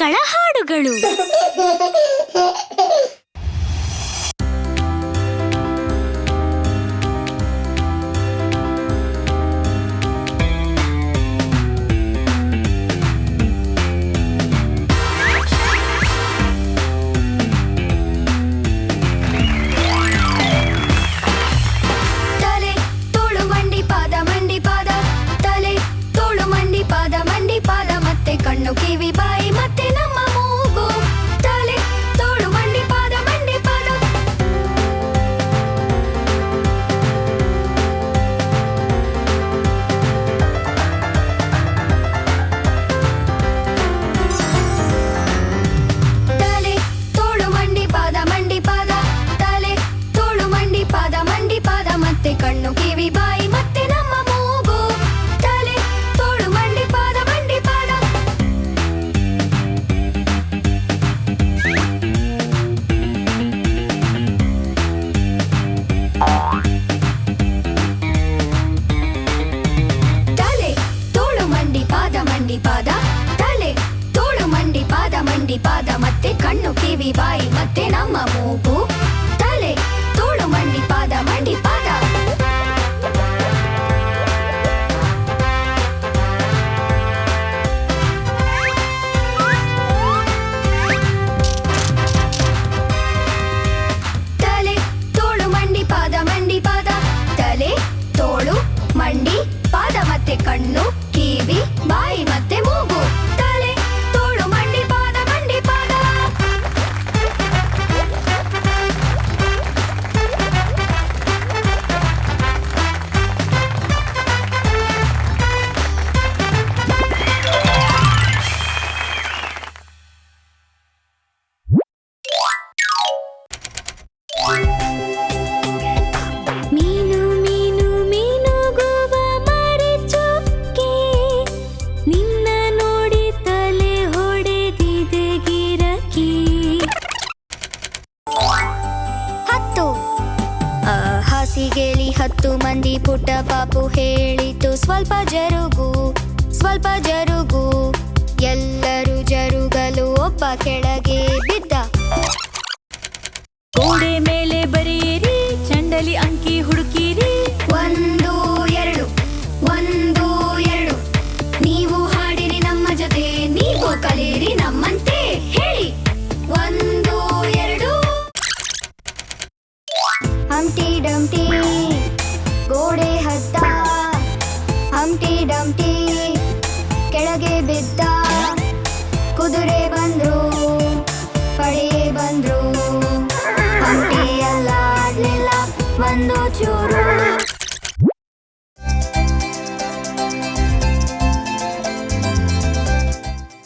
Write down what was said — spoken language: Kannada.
ಮಕ್ಕಳ ಹಾಡುಗಳು. ಮಂಡಿ ಪಾದ ತಲೆ ತೋಳು ಮಂಡಿ ಪಾದ ಮಂಡಿ ಪಾದ ಮತ್ತೆ ಕಣ್ಣು ಕಿವಿ ಬಾಯಿ, ಮತ್ತೆ ನಮ್ಮ ಮೂಗು. ಹತ್ತು ಮಂದಿ ಪುಟ್ಟ ಪಾಪು ಹೇಳಿತು, ಸ್ವಲ್ಪ ಜರುಗು ಸ್ವಲ್ಪ ಜರುಗು. ಎಲ್ಲರೂ ಜರುಗಲು ಒಬ್ಬ ಕೆಳಗೆ ಬಿದ್ದ. ಗೋಡೆ ಮೇಲೆ ಬರೀರಿ ಚಂಡಲಿ ಅಂಕಿ ಹುಡುಕಿ ಡಂಟಿ ಡಂಪಿ ಕೆಳಗೆ ಬಿದ್ದ ಕುದುರೆ ಬಂದ್ರು ಪಡೆಯೇ ಬಂದ್ರು. ಹಂಪಿಯಲ್ಲ ಆಡ್ಲಿಲ್ಲ ಒಂದು ಚೂರು.